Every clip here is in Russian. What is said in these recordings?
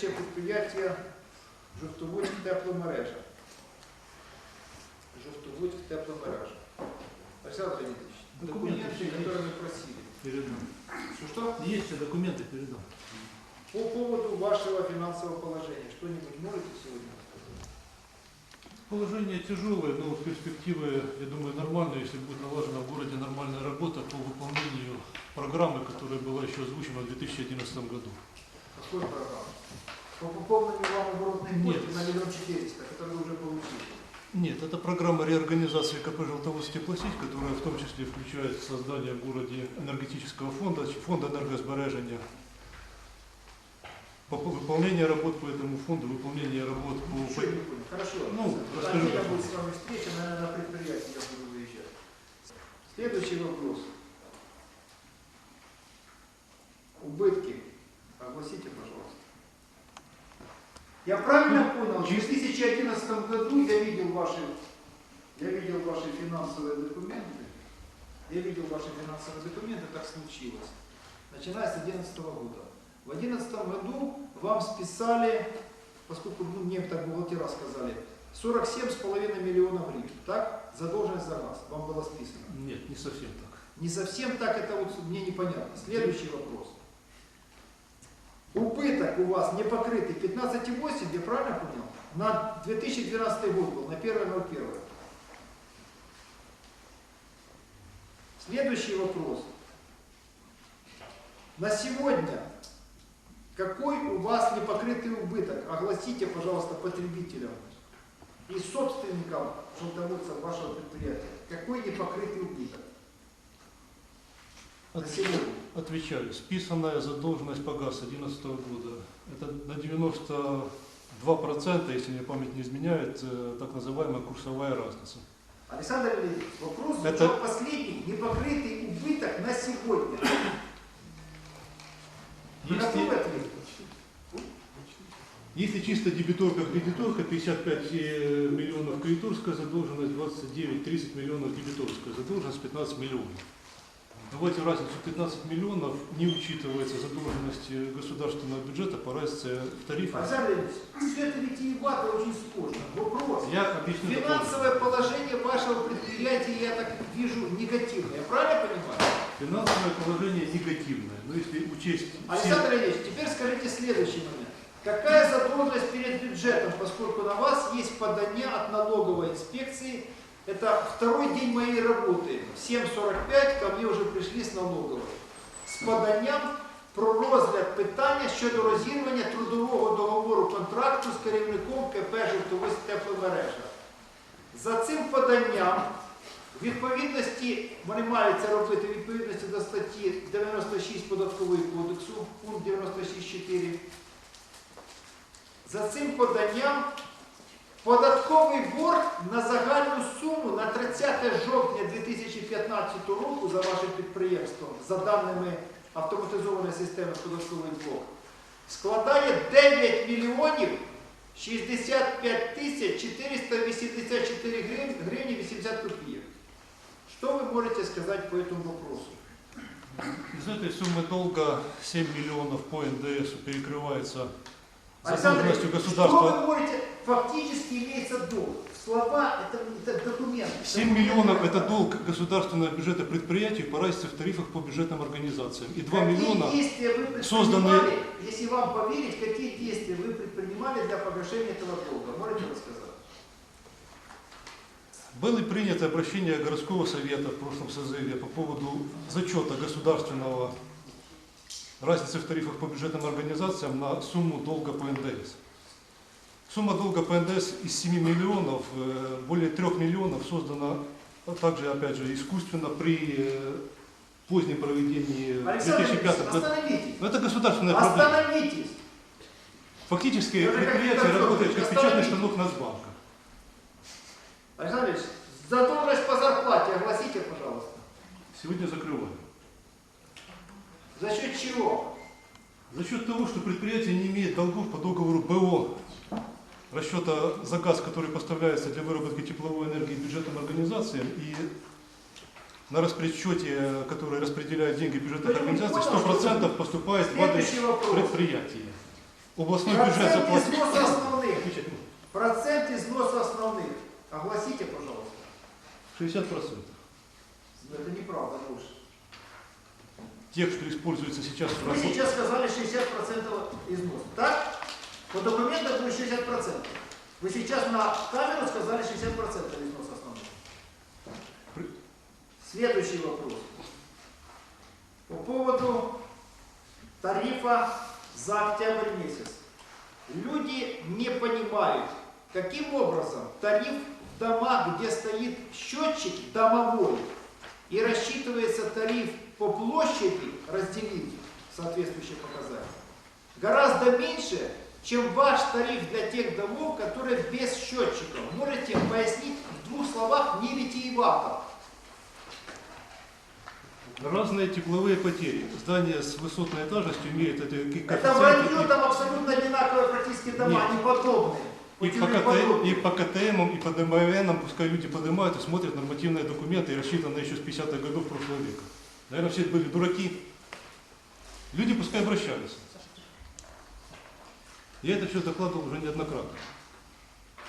Следующее предприятие Жовтоводь тепломережа. Жовтоводь тепломережа. Александр Леонидович, Документы документы, которые мы просили. Передам. Что, что? Есть все документы, передам. По поводу вашего финансового положения, что-нибудь можете сегодня сказать? Положение тяжелое, но перспективы, я думаю, нормальные, если будет налажена в городе нормальная работа по выполнению программы, которая была еще озвучена в 2011 году. Какой программ? По пополнению вам оборотной Нет. на миллион четыреста, который вы уже получили. Нет, это программа реорганизации КП «Желтоводск теплосеть», которая в том числе включает создание в городе энергетического фонда, фонда энергосбережения. По по- выполнение работ по этому фонду, выполнение работ по... Ничего не понял. Хорошо. Ну, расскажи, пожалуйста. будет с вами встреча, наверное, на предприятии я буду выезжать. Следующий вопрос. Убытки. Огласите, пожалуйста. Я правильно понял, в 2011 году я видел ваши, я видел ваши финансовые документы. Я видел ваши финансовые документы, так случилось. Начиная с 2011 года. В 2011 году вам списали, поскольку ну, мне так бухгалтера сказали, 47,5 миллионов гривен. Так? Задолженность за газ. Вам было списано. Нет, не совсем так. Не совсем так, это вот мне непонятно. Следующий вопрос. Убыток у вас не покрытый 15,8, я правильно понял? На 2012 год был, на 1.01. Следующий вопрос. На сегодня какой у вас непокрытый убыток? Огласите, пожалуйста, потребителям и собственникам желтоводцев вашего предприятия. Какой непокрытый убыток? Отвечаю. Списанная задолженность по ГАЗ 2011 года. Это на 92%, если мне память не изменяет, э, так называемая курсовая разница. Александр Леонидович, вопрос Это- последний. Непокрытый убыток на сегодня. Если, если чисто дебиторка, кредиторка, 55 э, миллионов кредиторская задолженность, 29-30 миллионов дебиторская задолженность, 15 миллионов. Эти разницу 15 миллионов не учитывается задолженность э, государственного бюджета по разнице в тарифах. Все это витиевато очень сложно. Вопрос. Я объясню. Финансовое положение вашего предприятия, я так вижу, негативное. Я правильно понимаю? Финансовое положение негативное. Но если учесть. Александр Леонидович, теперь скажите следующий момент. Какая задолженность перед бюджетом, поскольку на вас есть подание от налоговой инспекции, это второй день моей работы, в 7.45 ко мне вже прийшли з налогової, з поданням про розгляд питання щодо розірвання трудового договору контракту з керівником КП «Жовтоводськ тепломережа». За цим поданням відповідності, вони мають це робити відповідності до статті 96 податкового кодексу, пункт 96.4. За цим поданням податковий борг на загальну суму на 30 жовтня 2015 року за вашим підприємством, за даними автоматизованої системи податковий блок, складає 9 мільйонів 65 тисяч 484 гривні, гривні 80 копійок. Что вы можете сказать по этому вопросу? Из этой суммы долга 7 миллионов по НДС перекрывается Александр задолженностью Ильич, государства. Что вы можете? Фактически имеется долг. Слова это, это документ. 7 миллионов – это долг государственного бюджета предприятий по разнице в тарифах по бюджетным организациям. И 2 какие миллиона созданные- если вам поверить, какие действия вы предпринимали для погашения этого долга? Можете рассказать? было принято обращение городского совета в прошлом созыве по поводу зачета государственного разницы в тарифах по бюджетным организациям на сумму долга по НДС. Сумма долга по НДС из 7 миллионов, э, более 3 миллионов создана а также, опять же, искусственно при э, позднем проведении Александр Ильич, 2005 году. остановитесь. Но это государственная проблема. Остановитесь. Фактически предприятие работает как печатный станок Нацбанка. Александр Ильич, задолженность по зарплате огласите, пожалуйста. Сегодня закрываем. За счет чего? За счет того, что предприятие не имеет долгов по договору БО, расчета за газ, который поставляется для выработки тепловой энергии бюджетным организациям, и на распределе, который распределяет деньги бюджетных организаций, понял, 100% поступает в адрес предприятия. Областной бюджет Процент заплатил. износа основных. Процент износа основных. Огласите, пожалуйста. 60%. Это неправда больше. Тех, что используется сейчас в Вы сейчас сказали 60% износа. Так? По документам будет 60%. Вы сейчас на камеру сказали 60% износа основных. При- Следующий вопрос. По поводу тарифа за октябрь месяц. Люди не понимают, каким образом тариф в домах, где стоит счетчик домовой, и рассчитывается тариф по площади, разделить соответствующие показатели, гораздо меньше, чем ваш тариф для тех домов, которые без счетчиков. Можете пояснить в двух словах, не витиевато. Разные тепловые потери. Здания с высотной этажностью имеют Это коэффициенты вранье, там абсолютно одинаковые практически дома, Нет. они подобные. И по, и не КТ, подобные. и по КТМ, и по ДМВН, пускай люди поднимают и смотрят нормативные документы, и рассчитанные еще с 50-х годов прошлого века. Наверное, все были дураки. Люди пускай обращались. Я это все докладывал уже неоднократно.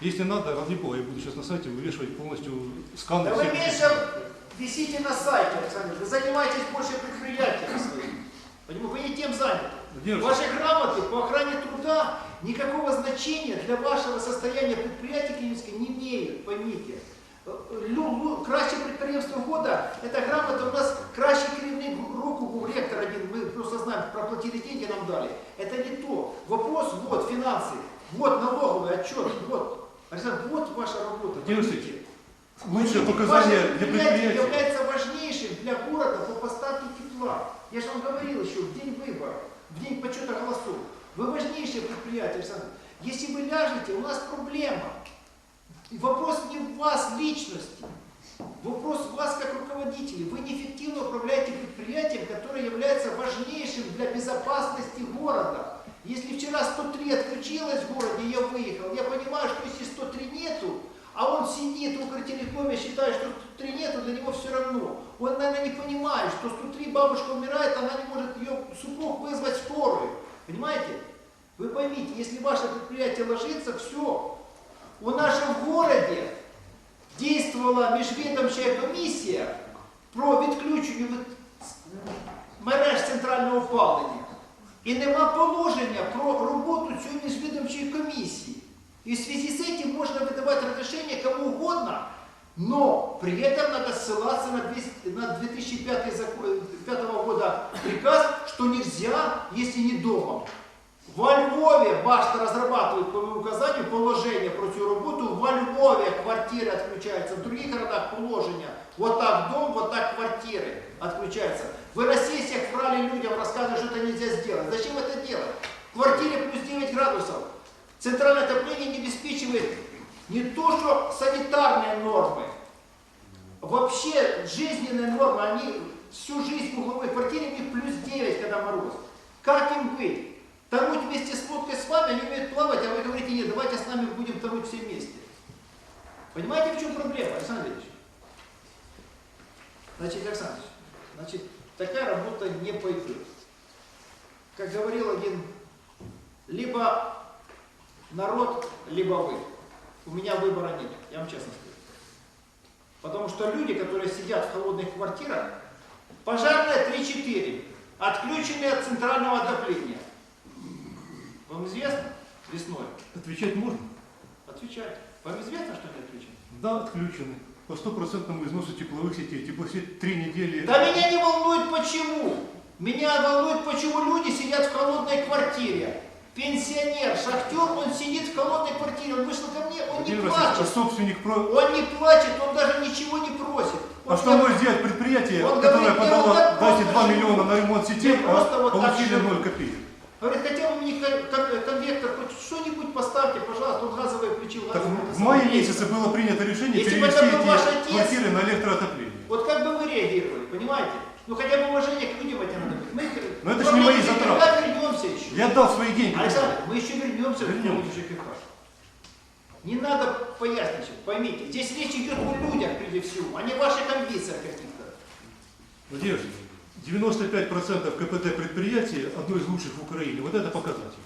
Если надо, ради бога, я буду сейчас на сайте вывешивать полностью сканы. Да вы всех меньше этих- висите на сайте, Александр. Вы занимаетесь больше предприятиями своими. Понимаете, Вы не тем заняты. Держите. Ваши грамоты по охране труда никакого значения для вашего состояния предприятия клинического не имеют, поймите. Лю- лю- Краще підприємство года, это грамота у нас кращий керівник руку був ректор один, мы просто знаем, проплатили деньги, нам дали. Это не то. Вопрос, вот, финансы, вот налоговый отчет, вот. Александр, вот ваша работа. Алексеевич, Лучшее Ваше показание для предприятия. является важнейшим для города по поставке тепла. Я же вам говорил еще, в день выборов, в день подсчета голосов. Вы важнейшее предприятие, Александр. Если вы ляжете, у нас проблема. И вопрос не в вас личности. Вопрос в вас как руководителей. Вы неэффективно управляете предприятием, которое является важнейшим для безопасности города. Если вчера 103 отключилось в городе, я выехал, я понимаю, что если 103 нету, а он сидит в Укртелекоме, считает, что 103 нету, для него все равно. Он, наверное, не понимает, что 103 бабушка умирает, она не может ее супруг вызвать скорую. Понимаете? Вы поймите, если ваше предприятие ложится, все. У нас же в городе действувала міжвідомча комісія про відключення від мереж центрального опалення. І нема положення про роботу цієї міжвідомчої комісії. И в связи с этим можно выдавать разрешение кому угодно, но при этом надо ссылаться на, 200 на 2005 закон- 5 года приказ, что нельзя, если не дома. Во Львове Башта разрабатывает по моему указанию положение про цю работу. Во Львове квартиры отключаются, в других городах положение. Вот так дом, вот так квартиры отключаются. Вы на сессиях врали людям, рассказывали, что это нельзя сделать. Зачем это делать? В квартире плюс 9 градусов. Центральное отопление не обеспечивает не то, что санитарные нормы, вообще жизненные нормы, они всю жизнь в угловой квартире, у них плюс 9, когда мороз. Как им быть? Тонуть вместе с лодкой с вами, они умеют плавать, а вы говорите, нет, давайте с нами будем тонуть все вместе. Понимаете, в чем проблема, Александр Ильич? Значит, Александр Ильич, значит, такая работа не пойдет. Как говорил один, либо народ, либо вы. У меня выбора нет, я вам честно скажу. Потому что люди, которые сидят в холодных квартирах, пожарная 3-4, отключены от центрального отопления. Вам известно? Весной. Отвечать можно? Отвечайте. Вам известно, что они отключены? Да, отключены. По стопроцентному износу тепловых сетей. Теплосеть три недели. Да меня не волнует почему. Меня волнует, почему люди сидят в холодной квартире. Пенсионер, шахтер, он сидит в холодной квартире, он вышел ко мне, он не Владимир а плачет. собственник про... Он не плачет, он даже ничего не просит. А Он что мне- может сделать предприятие, Он которое говорит, подало, дайте просто 2 живу. миллиона на ремонт сетей, а вот получили живу. 0 копеек? Говорит, хотя бы мне кон- кон- конвектор, хоть что-нибудь поставьте, пожалуйста, он газовый включил. Так газовый в мае месяце было принято решение Если бы перевести это был ваш эти отец- квартиры на электроотопление. Вот как бы вы реагировали, понимаете? Ну хотя бы уважение к людям это надо быть. Мы, Но это ж не мои затраты. ЖКХ вернемся еще. Я отдал свои деньги. Александр, мы еще вернемся Вернемся. поводу ЖКХ. Не надо поясничать, поймите. Здесь речь идет о людях прежде всего, а не ваших амбициях каких-то. Владимир 95% КПТ предприятия одно из лучших в Украине. Вот это показатель.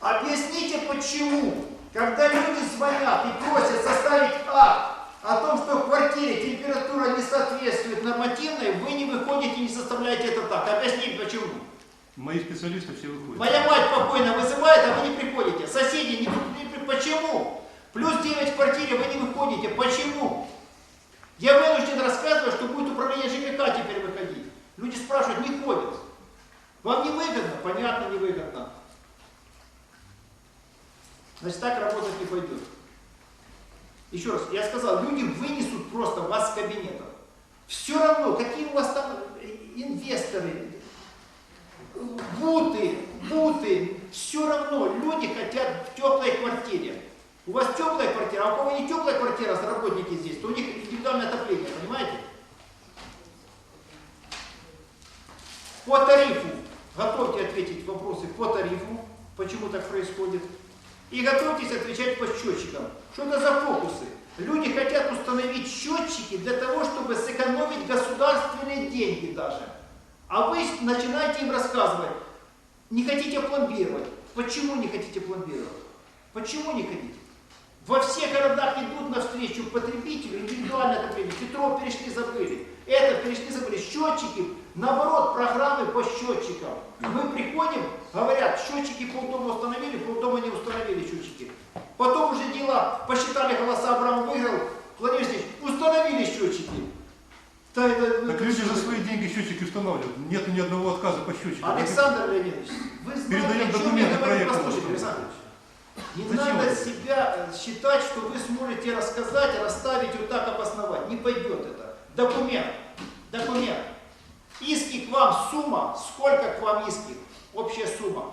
Объясните почему, когда люди звонят и просят составить акт о том, что в квартире температура не соответствует нормативной, вы не выходите и не составляете этот акт. Объясните почему. Мои специалисты все выходят. Моя мать покойно вызывает, а вы не приходите. Соседи не, не Почему? Плюс 9 в квартире, вы не выходите. Почему? Я вынужден рассказывать, что будет управление ЖКХ теперь выходить. Люди спрашивают, не ходят. Вам не выгодно? Понятно, не выгодно. Значит, так работать не пойдет. Еще раз, я сказал, люди вынесут просто вас с кабинета. Все равно, какие у вас там инвесторы, буты, буты, все равно люди хотят в теплой квартире. У вас теплая квартира, а у кого не теплая квартира, работники здесь, то у них индивидуальное отопление, понимаете? По тарифу, готовьте ответить вопросы по тарифу, почему так происходит. И готовьтесь отвечать по счетчикам. Что это за фокусы? Люди хотят установить счетчики для того, чтобы сэкономить государственные деньги даже. А вы начинаете им рассказывать, не хотите пломбировать. Почему не хотите пломбировать? Почему не хотите? Во всех городах идут навстречу потребителю индивидуальное отопление. Петров перешли, забыли. Это перешли, забыли. Счетчики, наоборот, программы по счетчикам. Мы приходим, говорят, счетчики полдома установили, полдома не установили счетчики. Потом уже дела, посчитали голоса, Абрам выиграл, Владимир Алексеевич, установили счетчики. Да, это- Так люди за свои деньги счетчики устанавливают. Нет ни одного отказа по счетчику. Александр Леонидович, вы знаете, Передаем о чем документы я говорю, проекта послушайте. Александр. Не Зачем надо себя э, считать, что вы сможете рассказать, расставить вот так обосновать. Не пойдет это. Документ. Документ. Сумма. Сколько к вам иски? Общая сумма.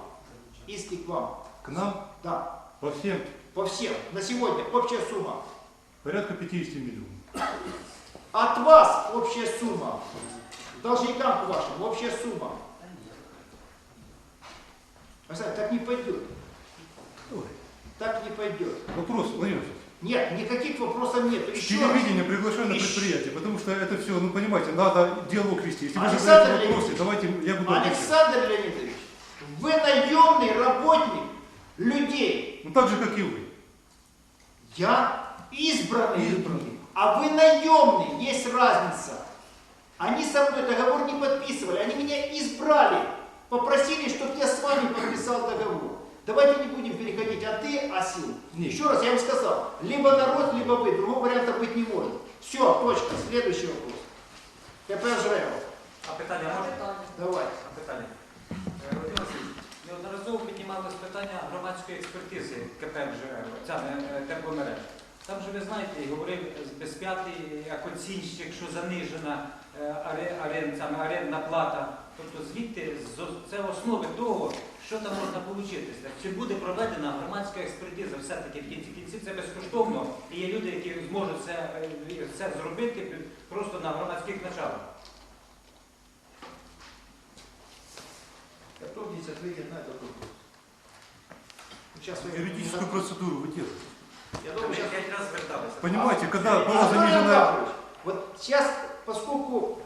Иски к вам. К нам Да. по всем По всем. На сегодня общая сумма. порядка 50 миллионов. От вас общая сумма. Должникам к вашим общая сумма. Александр, так не пойдет. Ой. Так не пойдет. Вопрос, Владимир. Нет, никаких вопросов нет. Еще. Телевидение приглашаю на предприятие, потому что это все, ну понимаете, надо диалог вести. Если вы Александр задаете вопросы, давайте я буду отвечать. Александр Леонидович, вы наемный работник людей. Ну так же, как и вы. Я избранный. Избранный. А вы наемный, есть разница. Они со мной договор не подписывали, они меня избрали. Попросили, чтобы я с вами подписал договор. Давайте не будем переходить от ты, а сил. Нет. Еще раз я вам сказал, либо народ, либо вы. Другого варианта быть не может. Все, точка. Следующий вопрос. КП Жрева. А питання можна? Давай. А питання. Е, Володимир Васильович, неодноразово піднімалось питання громадської експертизи КП МЖР, ця е, тепломереж. Там же ви знаєте, і говорив безп'ятий як оцінщик, що занижена е, аре- арен- саме арендна плата. Тобто звідти з- це основи того, що там можна отримати. Чи буде проведена громадська експертиза все-таки в кінці кінців це безкоштовно, і є люди, які зможуть це, е, це зробити просто на громадських началах. Готовьтесь ответить на этот вопрос. Сейчас вы... Юридическую процедуру вы делаете. Я Там думаю, вже сейчас... п'ять разів зверталися. Понимаете, когда была Анатолий занижена... Яковлевич, Вот сейчас, поскольку э,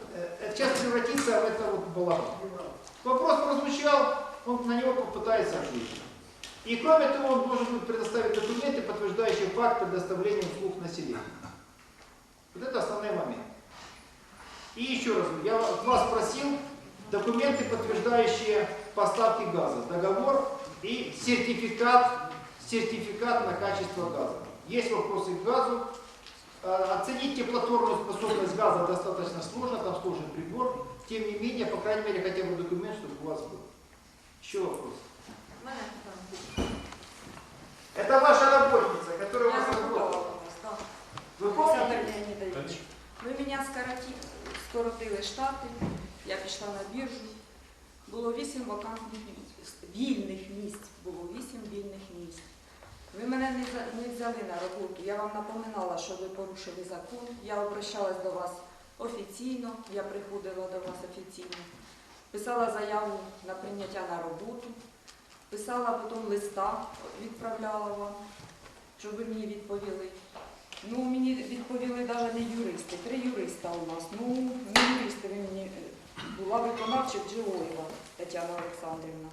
сейчас превратится в это вот балаган. Вопрос прозвучал, он на него попытается ответить. И кроме того, он должен будет предоставить документы, подтверждающие факт предоставления услуг населению. Вот это основной момент. И еще раз, я вас просил документы, подтверждающие поставки газа, договор и сертификат, сертификат на качество газа. Есть вопросы к газу. Э, Оценить теплотворную способность газа достаточно сложно, там сложный прибор. Тем не менее, по крайней мере, хотя бы документ, чтобы у вас был. Еще вопрос. У мене питання. Это ваша работница, которая у Я вас запитала работала. вас, так. Вы Олександр помните? Леонідович, ви мене скороті- скоротили штати, я пішла на біржу. Було вісім вакантних місць, вільних місць, було вісім вільних місць. Ви мене не, взяли на роботу. Я вам напоминала, що ви порушили закон. Я обращалась до вас офіційно, я приходила до вас офіційно. Писала заяву на прийняття на роботу, писала потім листа, відправляла вам, щоб ви мені відповіли. Ну, мені відповіли навіть не юристи, три юриста у нас. Ну, не юристи ви мені е, була виконавча Джеоєва Тетяна Олександрівна.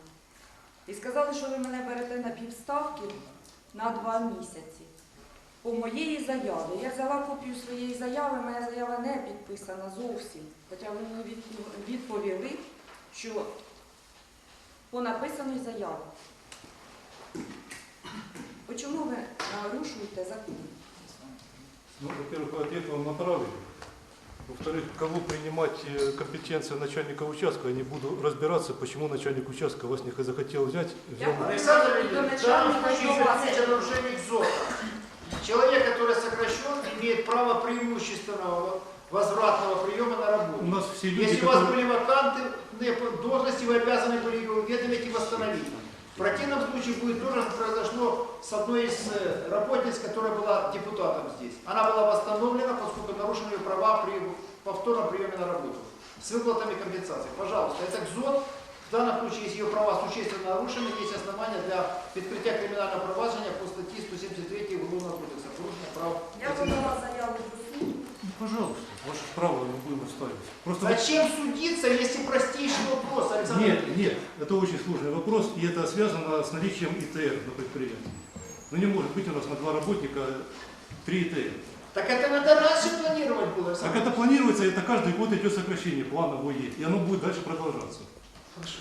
І сказали, що ви мене берете на півставки на два місяці. По моєї заяві. Я взяла копію своєї заяви, моя заява не підписана зовсім. Хоча ви мені відповіли, що по написаній заяві. Чому ви нарушуєте закон? Ну, во-первых, ответ вам направили. Во-вторых, кого принимать э, компетенция начальника участка, я не буду разбираться, почему начальник участка вас не захотел взять. Я взял- Александр До Леонидович, в данном начальника случае извините, нарушение ЗОТа. Человек, который сокращен, имеет право преимущественного возвратного приема на У работу. нас все люди, Если у вас которые... были вакантные должности, вы обязаны были ее уведомить и восстановить. В противном случае будет то что произошло с одной из э, работниц, которая была депутатом здесь. Она была восстановлена, поскольку нарушены ее права при повторном приеме на работу. С выплатами компенсации. Пожалуйста, это КЗОТ. В данном случае, если ее права существенно нарушены, есть основания для открытия криминального проваджения по статье 173 Уголовного кодекса. Порушение прав. Я подала заяву пожалуйста, ваше право мы будем ставить. Просто Зачем судиться, если простейший вопрос, Александр Нет, нет, это очень сложный вопрос, и это связано с наличием ИТР на предприятии. Ну не может быть у нас на два работника три ИТР. Так это надо раньше планировать было, Так Александр это планируется, это каждый год идет сокращение, плановое есть, и оно будет дальше продолжаться. Ильич.